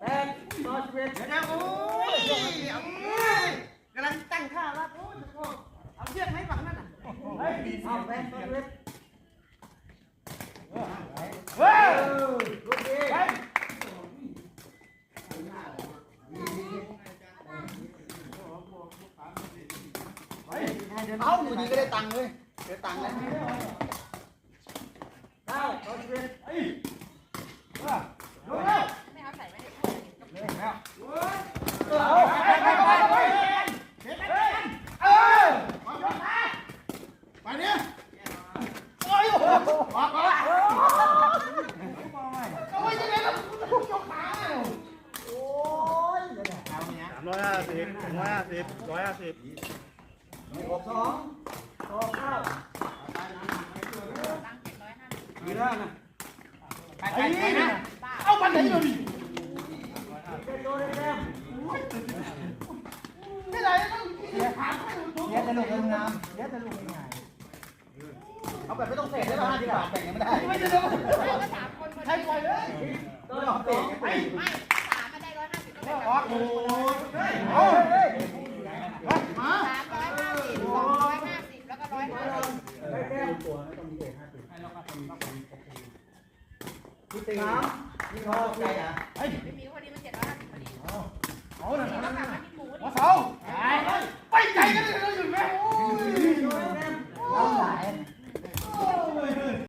แปดต่อสิบเอ็ดเดี๋ยวนะโอ้ยเอากำลังตั้งท่ารับโอ้ยเอาเชือกให้ฝั่งนั้นน่ะเฮ้ยเอาแปดต่อสิบเอ็ดเฮ้ยลูกดีเอาอยู่ดีก็ได้ตังค์เลยได้ตังค์แล้วเก้าต่อสิบเอ็ด ร้อยห้าสิบสองร้อยห้าสิบร้อยห้าสิบหกสองต่องเจ็ดร้อยห้าสิบมีแล้วนะไปไปไปนะเอามันไหนเลย เป็นตัวแต้ม ไม่ได้ต้องเสียขาไม่ถูก เลี้ ยงตะลุกงามเลี้ยงตะลุกง่ายเอาแบบไม่ต้องเตะได้ป่ะห้าสิบบาทแบ่งกันไม่ได้ไม่ได้ไม่ก็สามคนใช้ปล่อยเลยต่อสองไปไม่สามมาได้ร้อยห้าสิบก็อได้อกโอ้ยโอ้ยมาสามร้อยห้าสิบสองร้อยห้าสิบแล้วก็ร้อยห้าสิบได้แต้มตัวต้องมีเตะห้าสิบที่ตีน้ำนี่เขาใจอะเฮ้ยไม่มีพอดีมันเจ็ดร้อยห้าสิบพอดีเอาหน่อยแล้วนะกลับมาที่หมูหั